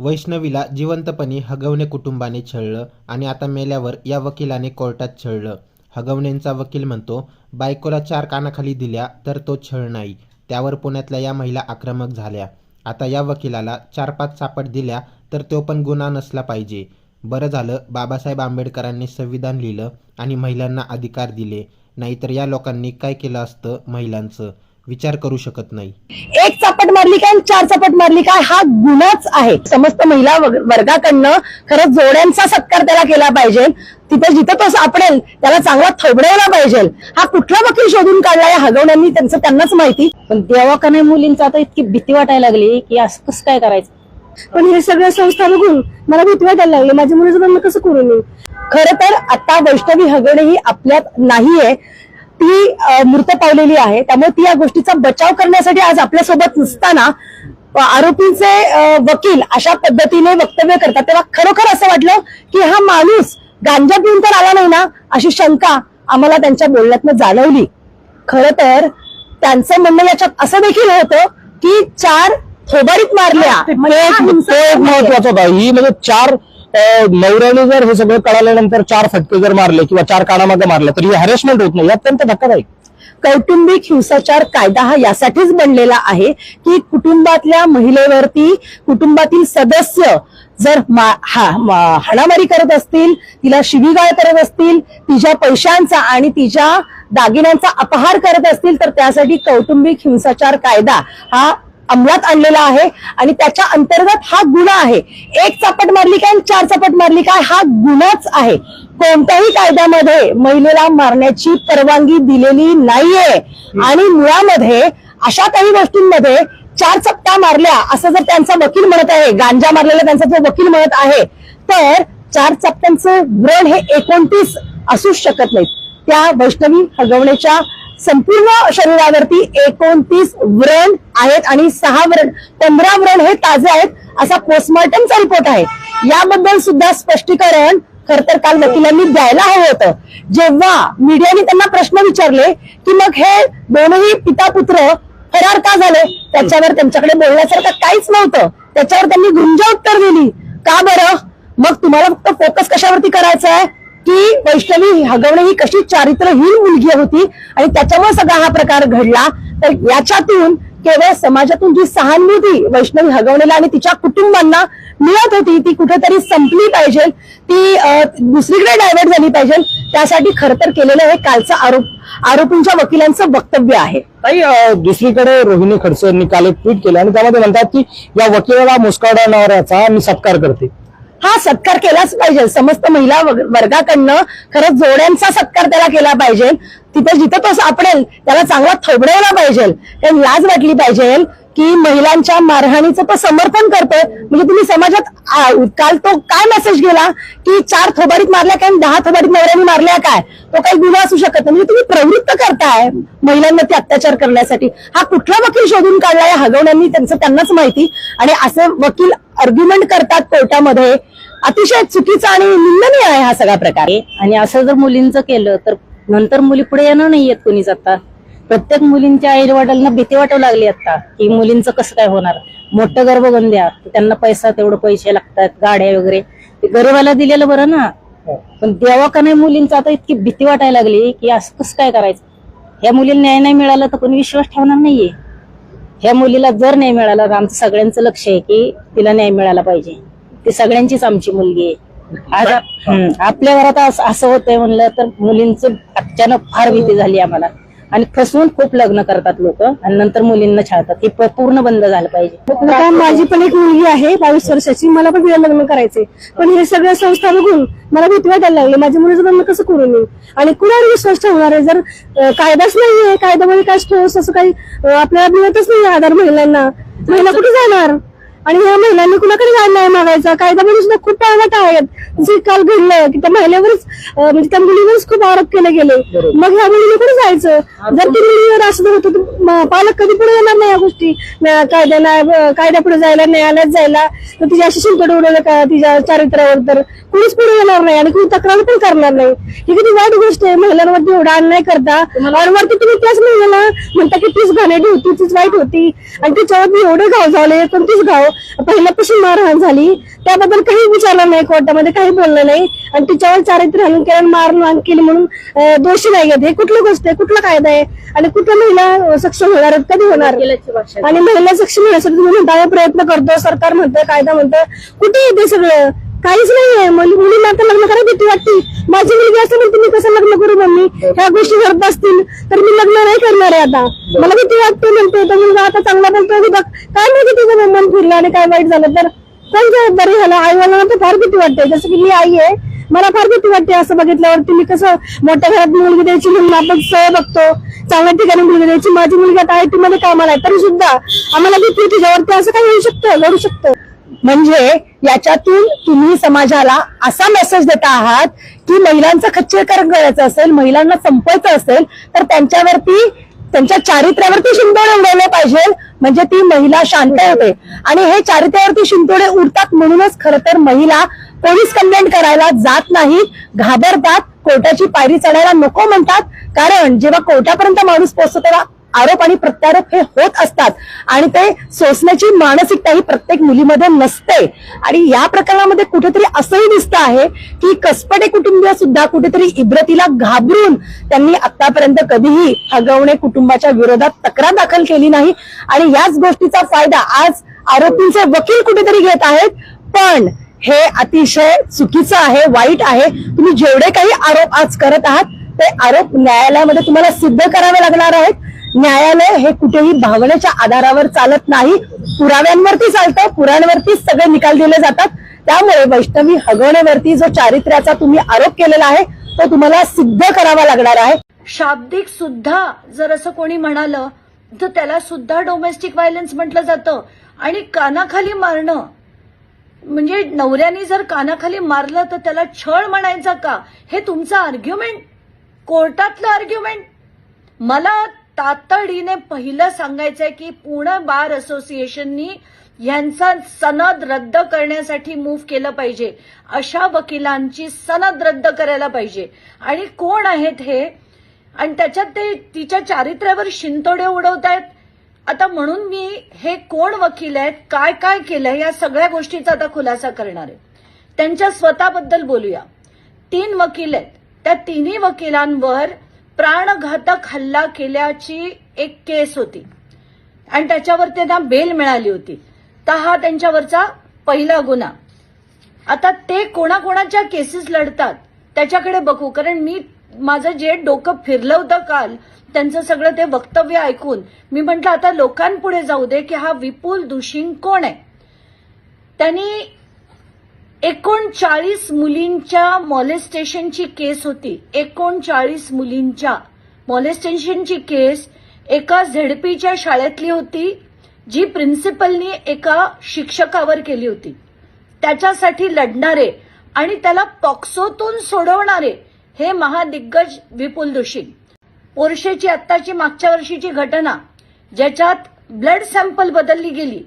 वैष्णवीला जिवंतपणी हगवणे कुटुंबाने छळलं आणि आता मेल्यावर या वकिलाने कोर्टात छळलं. हगवणेंचा वकील म्हणतो बायकोला चार कानाखाली दिल्या तर तो छळ नाही. त्यावर पुण्यातल्या या महिला आक्रमक झाल्या. आता या वकिलाला चार पाच सापट दिल्या तर तो पण गुन्हा नसला पाहिजे. बरं झालं बाबासाहेब आंबेडकरांनी संविधान लिहिलं आणि महिलांना अधिकार दिले. नाहीतर या लोकांनी काय केलं असतं महिलांचं? विचार करू शकत नाही. एक मारली काय चार चापट मारली काय हा गुन्हाच आहे. समस्त महिला वर्ग- वर्गाकडनं खरंच जोड्यांचा सत्कार त्याला केला पाहिजे. तिथे जिथं तो सापडेल त्याला चांगला थोबडायला पाहिजे. हा कुठला वकील शोधून काढला या हगवण्यांनी त्यांचं त्यांनाच माहिती. पण तेव्हा का नाही मुलींचा आता इतकी भीती वाटायला लागली की असं कसं काय करायचं? पण हे सगळ्या संस्था बघून मला भीती वाटायला लागली. माझ्या मुलीचं कसं करू मी? खरं तर आता वैष्णवी हगवणे ही आपल्यात नाहीये. ती मृत पावलेली आहे. त्यामुळे ती या गोष्टीचा बचाव करण्यासाठी आज आपल्यासोबत नसताना आरोपींचे वकील अशा पद्धतीने वक्तव्य करतात. तेव्हा खरोखर असं वाटलं की हा माणूस गांजा पिऊन तर आला नाही ना अशी शंका आम्हाला त्यांच्या बोलण्यातनं जाणवली. खर तर त्यांचं म्हणणं याच्यात असं देखील होतं की चार थोबाडीत मारल्या. म्हणजे. महत्त्वाचा होता. ही म्हणजे चार नवऱ्याने जर हे सगळं कळाल्यानंतर चार फटके जर मारले किंवा चार कानामागे मारले तर हे हॅरेसमेंट होत नाही. अत्यंत धक्कादायक. कौटुंबिक हिंसाचार कायदा हा यासाठीच बनलेला आहे की कुटुंबातल्या महिलेवरती कुटुंबातील सदस्य जर हा- हाणामारी करत असतील तिला शिवीगाळ करत असतील तिच्या पैशांचा आणि तिच्या दागिन्यांचा अपहार करत असतील तर त्यासाठी कौटुंबिक हिंसाचार कायदा हा अंमलात आणलेला आहे आणि त्याच्या अंतर्गत हा गुन्हा आहे. एक चापट मारली काय आणि चार चापट मारली काय हा गुन्हाच आहे. कोणत्याही कायद्यामध्ये महिलेला मारण्याची परवानगी दिलेली नाहीये. आणि मुळामध्ये अशा काही गोष्टींमध्ये चार चपटा मारल्या असं जर त्यांचा वकील म्हणत आहे गांजा मारलेला त्यांचा जो वकील म्हणत आहे तर चार चपट्यांचं व्रण हे एकोणतीस असूच शकत नाहीत. त्या वैष्णवी हगवण्याच्या संपूर्ण शरीरावरती एकोणतीस व्रण आहेत आणि सहा व्रण पंधरा व्रण हे ताजे आहेत असा पोस्टमॉर्टमचा रिपोर्ट आहे. याबद्दल सुद्धा स्पष्टीकरण खर तर काल वकिलांनी द्यायला हवं होतं. जेव्हा मीडियाने त्यांना प्रश्न विचारले की मग हे दोनही पिता पुत्र फरार का झाले? त्याच्यावर त्यांच्याकडे बोलण्यासारखं काहीच नव्हतं. त्याच्यावर त्यांनी गुंजा उत्तर दिली. का बरं? मग तुम्हाला फक्त फोकस कशावरती करायचा आहे की वैष्णवी हगवणे ही कशी चारित्रहीन मुलगी होती आणि त्याच्यामुळे सगळा हा प्रकार घडला. तर याच्यातून केवळ समाजातून जी सहानुभूती वैष्णवी हगवणेला आणि तिच्या कुटुंबांना मिळत होती ती कुठेतरी संपली पाहिजे. ती दुसरीकडे डायव्हर्ट झाली पाहिजे. त्यासाठी खर तर केलेलं हे कालचं आरोप आरोपींच्या वकिलांचं वक्तव्य आहे. काही दुसरीकडे रोहिणी खडसेंनी काल एक ट्विट केलं आणि त्यामध्ये म्हणतात की या वकिलाला मुस्काडणाऱ्याचा मी सत्कार करते. हा सत्कार केलाच पाहिजे. समस्त महिला वर्गाकडनं खरंच जोड्यांचा सत्कार त्याला केला पाहिजे. तिथे जिथं तो सापडेल त्याला चांगला थोबडवला पाहिजे. कारण लाज वाटली पाहिजे. की महिलांच्या मारहाणीचं तो समर्थन करतोय. म्हणजे तुम्ही समाजात काल तो काय मेसेज गेला? की चार थोबारीत मारल्या काय? दहा थोबारीत नवऱ्याने मारल्या काय? तो काही गुन्हा असू शकत नाही. म्हणजे तुम्ही प्रवृत्त करताय महिलांवरती अत्याचार करण्यासाठी. हा कुठला वकील शोधून काढला या हगवण्यांनी त्यांचं त्यांनाच माहिती. आणि असे वकील आर्ग्युमेंट करतात कोर्टामध्ये. अतिशय चुकीचा आणि निंदनीय आहे हा सगळा प्रकार. आणि असं जर मुलींचं केलं तर नंतर मुली पुढे येणार नाहीयेत कोणीच आता. प्रत्येक मुलींच्या आई वडिलांना भीती वाटू लागली आता की मुलींचं कसं काय होणार? मोठं गर्भ बघून द्या त्यांना पैसा तेवढं पैसे लागतात गाड्या वगैरे. ते गरीबाला दिलेलं बरं ना. पण तेव्हा का नाही मुलींचं? आता इतकी भीती वाटायला लागली की असं कसं काय करायचं? ह्या मुलीला न्याय नाही मिळाला तर कोणी विश्वास ठेवणार नाहीये. ह्या मुलीला जर नाही मिळाला तर आमचं सगळ्यांचं लक्ष आहे की तिला न्याय मिळाला पाहिजे. ती सगळ्यांचीच आमची मुलगी आहे. आज आपल्या घरात असं असं होतंय म्हणलं तर मुलींचं अचानक फार भीती झाली आम्हाला. आणि फसवून खूप लग्न करतात लोक. आणि नंतर मुलींना छाळतात. हे पूर्ण बंद झालं पाहिजे. माझी पण एक मुलगी आहे बावीस वर्षाची. मला पण तिला लग्न करायचंय. पण हे सगळ्या संस्था बघून मला भीती वाटायला लागली. माझ्या मुलीचं लग्न कसं करून येईल आणि कुणावर विश्वास ठेवणार आहे? जर कायदाच नाहीये कायद्यामध्ये काय ठेवस असं काही आपल्याला मिळतच नाही आधार महिलांना. महिला कुठे जाणार? आणि या महिलांनी कुणाकडे जायला नाही मागायचा? कायद्यामध्ये सुद्धा खूप टाळवाट आहेत. जे काल घडलं की त्या महिलेवरच म्हणजे त्या मुलीवरच खूप आरोप केले गेले. मग ह्या मुलीने कुठे जायचं? जर ती मुलीवर असं होतं तर पालक कधी पुढे येणार नाही या गोष्टी? कायद्याला अं, कायद्यापुढे जायला न्यायालयात जायला तर तिची अशी शिंकड उडवलं का तिच्या चारित्र्यावर? तर कुणीच पुढे येणार नाही आणि कुणी तक्रार पण करणार नाही. ही किती वाईट गोष्ट आहे. महिलांवरती एवढा अन्याय करता आणि वरती तुम्ही त्याच महिन्याला म्हणता की तीच घाणेरडी होती तीच वाईट होती. आणि तिच्यावरती एवढे घाव झाले पण तीच घाव पहिल्यापासून मारहाण झाली. त्याबद्दल काही विचारलं नाही कोर्टामध्ये काही बोललं नाही. आणि तिच्यावर चारित्र्य हनन केलं मारहाण केली म्हणून दोषी नाही घेत हे कुठली गोष्ट आहे? कुठला कायदा आहे? आणि कुठल्या महिला सक्षम होणार आहेत? कधी होणार? आणि महिला सक्षम होण्यासाठी तुम्ही म्हणता प्रयत्न करतो. सरकार म्हणतं कायदा म्हणतं कुठे येते सगळं काहीच नाहीये. मुली- मुलींना आता लग्न करायला भीती वाटते माझी मुलगी असते म्हणते मी कसं लग्न करू मम्मी? ह्या गोष्टी घडत असतील तर मी लग्न नाही करणार आहे आता. मला भीती वाटते म्हणते तर मुलगा आता चांगला बोलतोय की बघ, काय माहिती तुझं मन फिरलं आणि काय वाईट झालं. तर कोण जबाबदारी झालं आई मला तर फार भीती वाटते जसं की मी आई आहे मला फार भीती वाटते असं बघितल्यावरती मी कसं मोठ्या घरात मुलगी द्यायची म्हणून आपण सह बघतो. चांगल्या ठिकाणी मुलगी द्यायची माझी मुलगी आता आय टी मध्ये कामाला आहे तरी सुद्धा आम्हाला भीती आहे तिच्यावरती असं काही होऊ शकतं घडू शकतं. म्हणजे याच्यातून तुम्ही समाजाला असा मेसेज देता आहात की महिलांचं खच्चीकरण करायचं असेल महिलांना संपवायचं असेल तर त्यांच्यावरती त्यांच्या चारित्र्यावरती शिंतोडे उडवले पाहिजे. म्हणजे ती महिला शांत होते. आणि हे चारित्र्यावरती शिंतोडे उडतात म्हणूनच खरं तर महिला पोलीस कंप्लेंट करायला जात नाहीत. घाबरतात. कोर्टाची पायरी चढायला नको म्हणतात. कारण जेव्हा कोर्टापर्यंत माणूस पोहोचतो तेव्हा आरोप आणि प्रत्यारोप हे होत असतात. आणि ते सोसण्याची मानसिकता ही प्रत्येक मुलीमध्ये नसते. आणि या प्रकरणामध्ये कुठेतरी असंही दिसतं आहे की कसपटे कुटुंबीय सुद्धा कुठेतरी इब्रतीला घाबरून त्यांनी आतापर्यंत कधीही हगवणे कुटुंबाच्या विरोधात तक्रार दाखल केली नाही. आणि याच गोष्टीचा फायदा आज आरोपींचे वकील कुठेतरी घेत आहेत. पण हे अतिशय चुकीचं आहे वाईट आहे. तुम्ही जेवढे काही आरोप आज करत आहात ते आरोप न्यायालयामध्ये तुम्हाला सिद्ध करावे लागणार आहेत. न्यायालय हे कुठेही भावनेच्या आधारावर चालत नाही. पुराव्यांवरती चालतं पुराव्यांवरतीच सगळे निकाल दिले जातात. त्यामुळे वैष्णवी हगवण्यावरती जो चारित्र्याचा तुम्ही आरोप केलेला आहे तो तुम्हाला सिद्ध करावा लागणार आहे. शाब्दिक सुद्धा जर असं कोणी म्हणालं तर त्याला सुद्धा डोमेस्टिक व्हायलन्स म्हटलं जातं. आणि कानाखाली मारणं म्हणजे नवऱ्याने जर कानाखाली मारलं तर त्याला छळ म्हणायचा का? हे तुमचं आर्ग्युमेंट कोर्टातलं आर्ग्युमेंट मला तातडीने पहिलं सांगायचंय की पुणे बार असोसिएशननी यांचा सनद रद्द करण्यासाठी मूव्ह केलं पाहिजे. अशा वकिलांची सनद रद्द करायला पाहिजे. आणि कोण आहेत हे? आणि त्याच्यात ते तिच्या चारित्र्यावर शिंतोडे उडवतायत. आता म्हणून मी हे कोण वकील आहेत काय काय केलंय या सगळ्या गोष्टीचा आता खुलासा करणार आहे. त्यांच्या स्वतःबद्दल बोलूया. तीन वकील आहेत. त्या तिन्ही वकिलांवर प्राणघातक हल्ला केल्याची एक केस होती. आणि त्याच्यावर त्यांना बेल मिळाली होती. तर हा त्यांच्यावरचा पहिला गुन्हा. आता ते कोणाकोणाच्या केसेस लढतात त्याच्याकडे बघू. कारण मी माझं जे डोकं फिरलं होतं काल त्यांचं सगळं ते वक्तव्य ऐकून मी म्हटलं आता लोकांपुढे जाऊ दे की हा विपुल दुशिंग कोण आहे? त्यांनी एकोणचाळीस मुलींच्या मॉलेस्टेशनची केस होती. एकोणचाळीस मुलींच्या मॉलेस्टेशनची केस एका झेडपीच्या शाळेतली होती जी प्रिन्सिपलनी एका शिक्षकावर केली होती. त्याच्यासाठी लढणारे आणि त्याला पॉक्सोतून सोडवणारे हे महादिग्गज विपुल दोषी पोर्शेची आत्ताची मागच्या वर्षीची घटना ज्याच्यात ब्लड सॅम्पल बदलली गेली.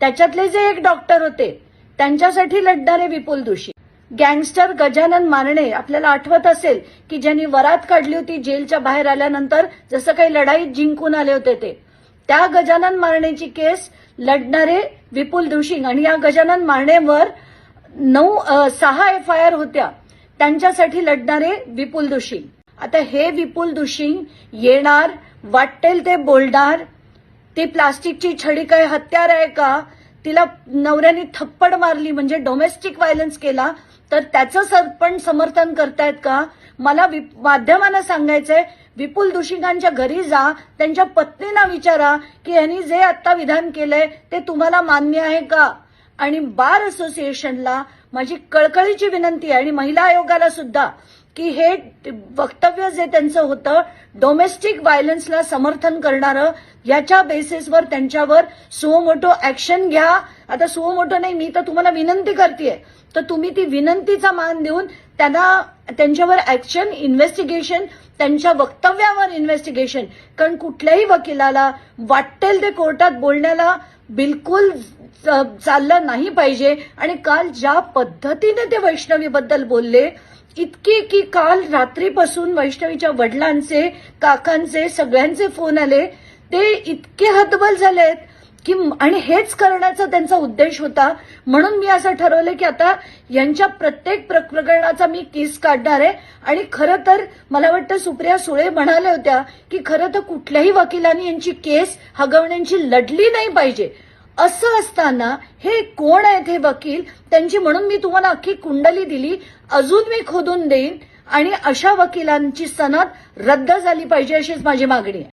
त्याच्यातले जे एक डॉक्टर होते त्यांच्यासाठी लढणारे विपुल दोषी. गँगस्टर गजानन मारणे आपल्याला आठवत असेल की ज्यांनी वरात काढली होती जेलच्या बाहेर आल्यानंतर जसं काही लढाईत जिंकून आले होते ते. त्या गजानन मारणेची केस लढणारे विपुल दोशिंग आणि या गजानन मारणेवर नऊ सहा एफ आय आर होत्या. त्यांच्यासाठी लढणारे विपुल दोशिंग आता हे विपुल दोशिंग येणार वाटेल ते बोलणार. ती प्लास्टिकची छडी काय हत्यार आहे का? तिला नवऱ्याने थप्पड मारली म्हणजे डोमेस्टिक व्हायलन्स केला. तर त्याचं सर- पण समर्थन करतायत का? मला वि- माध्यमांना सांगायचंय विपुल दुषिकांच्या घरी जा त्यांच्या पत्नीना विचारा की यांनी जे आता विधान केलंय ते तुम्हाला मान्य आहे का? आणि बार असोसिएशनला माझी कळकळीची विनंती आहे आणि महिला आयोगाला सुद्धा. की हे वक्तव्य जे त्यांचं होतं डोमेस्टिक व्हायलन्सला समर्थन करणारं याच्या बेसिसवर त्यांच्यावर सुओमोटो ऍक्शन घ्या. आता सुओमोटो नाही मी तर तुम्हाला विनंती करते तर तुम्ही ती विनंतीचा मान देऊन त्यांना त्यांच्यावर ऍक्शन इन्व्हेस्टिगेशन त्यांच्या वक्तव्यावर इन्व्हेस्टिगेशन कारण कुठल्याही वकिलाला वाटेल ते कोर्टात बोलण्याला बिलकुल च- चाललं नाही पाहिजे. आणि काल ज्या पद्धतीने ते वैष्णवीबद्दल बोलले इतके की काल रात्रीपासून वैष्णवीच्या वडिलांचे काकांचे सगळ्यांचे फोन आले. ते इतके हतबल झालेत. की आणि हेच करण्याचा त्यांचा उद्देश होता. म्हणून मी असं ठरवलं की आता यांच्या प्रत्येक प्र- प्रकरणाचा मी केस काढणार आहे. आणि खरं तर मला वाटतं सुप्रिया सुळे म्हणाल्या होत्या की खरं तर कुठल्याही वकिलांनी यांची केस हगवण्यांची लढली नाही पाहिजे. असं असताना हे कोण आहेत हे वकील? त्यांची म्हणून मी तुम्हाला अख्खी कुंडली दिली. अजून मी खोदून देईन. आणि अशा वकिलांची सनद रद्द झाली पाहिजे अशीच माझी मागणी आहे.